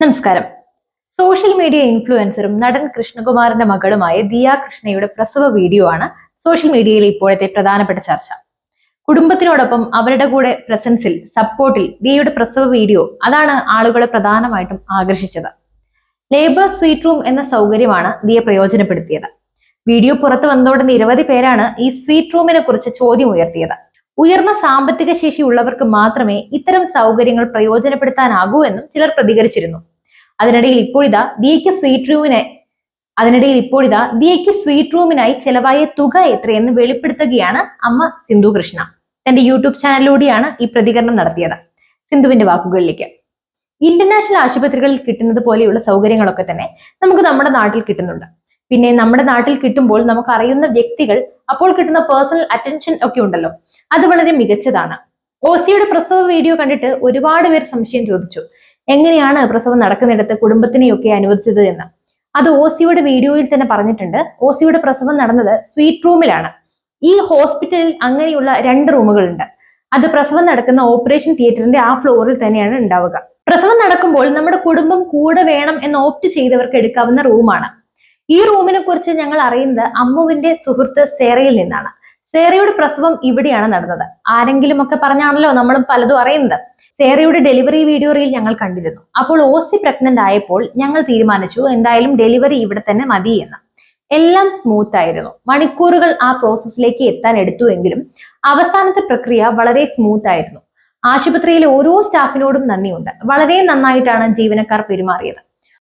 നമസ്കാരം. Social media ഇൻഫ്ലുവൻസറും നടൻ കൃഷ്ണകുമാറിന്റെ മകളുമായ ദിയ കൃഷ്ണയുടെ പ്രസവ വീഡിയോ ആണ് സോഷ്യൽ മീഡിയയിലെ ഇപ്പോഴത്തെ പ്രധാനപ്പെട്ട ചർച്ച. കുടുംബത്തിനോടൊപ്പം അവരുടെ കൂടെ പ്രസൻസിൽ സപ്പോർട്ടിൽ ദിയയുടെ പ്രസവ വീഡിയോ അതാണ് ആളുകളെ പ്രധാനമായിട്ടും ആകർഷിച്ചത്. ലേബർ സ്വീറ്റ് റൂം എന്ന സൗകര്യമാണ് ദിയ പ്രയോജനപ്പെടുത്തിയത്. വീഡിയോ പുറത്തു വന്നതോടെ നിരവധി പേരാണ് ഈ സ്വീറ്റ് റൂമിനെ കുറിച്ച് ചോദ്യം ഉയർത്തിയത്. ഉയർന്ന സാമ്പത്തിക ശേഷി ഉള്ളവർക്ക് മാത്രമേ ഇത്തരം സൗകര്യങ്ങൾ പ്രയോജനപ്പെടുത്താനാകൂ എന്നും ചിലർ പ്രതികരിച്ചിരുന്നു. അതിനിടയിൽ ഇപ്പോഴിതാ ദിയയ്ക്ക് സ്വീറ്റ് റൂമിനെ അതിനിടയിൽ ഇപ്പോഴിതാ ദിയയ്ക്ക് സ്വീറ്റ് റൂമിനായി ചെലവായ തുക എത്രയെന്ന് വെളിപ്പെടുത്തുകയാണ് അമ്മ സിന്ധു കൃഷ്ണ. തന്റെ യൂട്യൂബ് ചാനലിലൂടെയാണ് ഈ പ്രതികരണം നടത്തിയത്. സിന്ധുവിന്റെ വാക്കുകളിലേക്ക്. ഇന്റർനാഷണൽ ആശുപത്രികളിൽ കിട്ടുന്നത് പോലെയുള്ള സൗകര്യങ്ങളൊക്കെ തന്നെ നമുക്ക് നമ്മുടെ നാട്ടിൽ കിട്ടുന്നുണ്ട്. പിന്നെ നമ്മുടെ നാട്ടിൽ കിട്ടുമ്പോൾ നമുക്ക് അറിയുന്ന വ്യക്തികൾ അപ്പോൾ കിട്ടുന്ന പേഴ്സണൽ അറ്റൻഷൻ ഒക്കെ ഉണ്ടല്ലോ. അത് വളരെ മികച്ചതാണ്. ഓസിയുടെ പ്രസവ വീഡിയോ കണ്ടിട്ട് ഒരുപാട് പേർ സംശയം ചോദിച്ചു. എങ്ങനെയാണ് പ്രസവം നടക്കുന്നിടത്ത് കുടുംബത്തിനെയൊക്കെ അനുവദിച്ചത് എന്ന്. അത് ഓസിയുടെ വീഡിയോയിൽ തന്നെ പറഞ്ഞിട്ടുണ്ട്. ഓസിയുടെ പ്രസവം നടന്നത് സ്വീറ്റ് റൂമിലാണ്. ഈ ഹോസ്പിറ്റലിൽ അങ്ങനെയുള്ള രണ്ട് റൂമുകളുണ്ട്. അത് പ്രസവം നടക്കുന്ന ഓപ്പറേഷൻ തിയേറ്ററിന്റെ ആ ഫ്ലോറിൽ തന്നെയാണ് ഉണ്ടാവുക. പ്രസവം നടക്കുമ്പോൾ നമ്മുടെ കുടുംബം കൂടെ വേണം എന്ന് ഓപ്റ്റ് ചെയ്തവർക്ക് എടുക്കാവുന്ന റൂമാണ്. ഈ റൂമിനെ കുറിച്ച് ഞങ്ങൾ അറിയുന്നത് അമ്മുവിന്റെ സുഹൃത്ത് സേറയിൽ നിന്നാണ്. സേറയുടെ പ്രസവം ഇവിടെയാണ് നടന്നത്. ആരെങ്കിലും ഒക്കെ പറഞ്ഞാണല്ലോ നമ്മൾ പലതും അറിയുന്നത്. സേറയുടെ ഡെലിവറി വീഡിയോ റീൽ ഞങ്ങൾ കണ്ടിരുന്നു. അപ്പോൾ ഓസി പ്രഗ്നന്റ് ആയപ്പോൾ ഞങ്ങൾ തീരുമാനിച്ചു എന്തായാലും ഡെലിവറി ഇവിടെ തന്നെ മതി എന്ന്. എല്ലാം സ്മൂത്ത് ആയിരുന്നു. മണിക്കൂറുകൾ ആ പ്രോസസ്സിലേക്ക് എത്താൻ എടുത്തുവെങ്കിലും അവസാനത്തെ പ്രക്രിയ വളരെ സ്മൂത്ത് ആയിരുന്നു. ആശുപത്രിയിലെ ഓരോ സ്റ്റാഫിനോടും നന്ദിയുണ്ട്. വളരെ നന്നായിട്ടാണ് ജീവനക്കാർ പെരുമാറിയത്.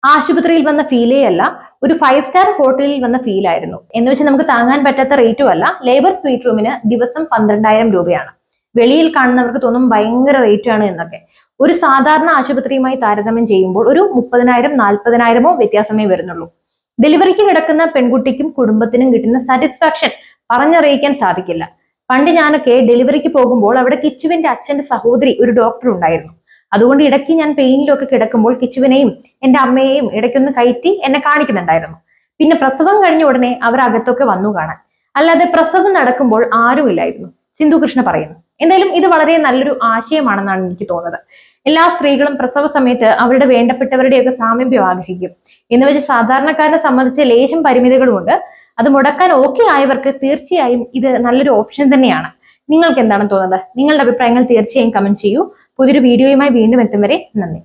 ആശുപത്രിയിൽ വന്ന ഫീലേ അല്ല ഒരു ഫൈവ് സ്റ്റാർ ഹോട്ടലിൽ വന്ന ഫീൽ ആയിരുന്നു. എന്ന് വെച്ചാൽ നമുക്ക് താങ്ങാൻ പറ്റാത്ത റേറ്റും അല്ല ലേബർ സ്വീറ്റ് റൂമിന് ദിവസം പന്ത്രണ്ടായിരം രൂപയാണ്. വെളിയിൽ കാണുന്നവർക്ക് തോന്നും ഭയങ്കര റേറ്റ് ആണ് എന്നൊക്കെ. ഒരു സാധാരണ ആശുപത്രിയുമായി താരതമ്യം ചെയ്യുമ്പോൾ ഒരു മുപ്പതിനായിരം നാൽപ്പതിനായിരമോ വ്യത്യാസമേ വരുന്നുള്ളൂ. ഡെലിവറിക്ക് കിടക്കുന്ന പെൺകുട്ടിക്കും കുടുംബത്തിനും കിട്ടുന്ന സാറ്റിസ്ഫാക്ഷൻ പറഞ്ഞറിയിക്കാൻ സാധിക്കില്ല. പണ്ട് ഞാനൊക്കെ ഡെലിവറിക്ക് പോകുമ്പോൾ അവിടെ കിച്ചുവിന്റെ അച്ഛന്റെ സഹോദരി ഒരു ഡോക്ടർ ഉണ്ടായിരുന്നു. അതുകൊണ്ട് ഇടയ്ക്ക് ഞാൻ പെയിനിലൊക്കെ കിടക്കുമ്പോൾ കിച്ചുവിനെയും എന്റെ അമ്മയെയും ഇടയ്ക്കൊന്ന് കയറ്റി എന്നെ കാണിക്കുന്നുണ്ടായിരുന്നു. പിന്നെ പ്രസവം കഴിഞ്ഞ ഉടനെ അവർ അകത്തൊക്കെ വന്നു കാണാൻ. അല്ലാതെ പ്രസവം നടക്കുമ്പോൾ ആരുമില്ലായിരുന്നു. സിന്ധു കൃഷ്ണ പറയുന്നു. എന്തായാലും ഇത് വളരെ നല്ലൊരു ആശയമാണെന്നാണ് എനിക്ക് തോന്നുന്നത്. എല്ലാ സ്ത്രീകളും പ്രസവ സമയത്ത് അവരുടെ വേണ്ടപ്പെട്ടവരുടെയൊക്കെ സാമീപ്യം ആഗ്രഹിക്കും. എന്ന് വെച്ച് സാധാരണക്കാരനെ സംബന്ധിച്ച് ലേശം പരിമിതികളുമുണ്ട്. അത് മുടക്കാൻ ഓക്കെ ആയവർക്ക് തീർച്ചയായും ഇത് നല്ലൊരു ഓപ്ഷൻ തന്നെയാണ്. നിങ്ങൾക്ക് എന്താണ് തോന്നുന്നത്? നിങ്ങളുടെ അഭിപ്രായങ്ങൾ തീർച്ചയായും കമന്റ് ചെയ്യൂ. പുതിയൊരു വീഡിയോയുമായി വീണ്ടും എത്തും വരെ നന്ദി.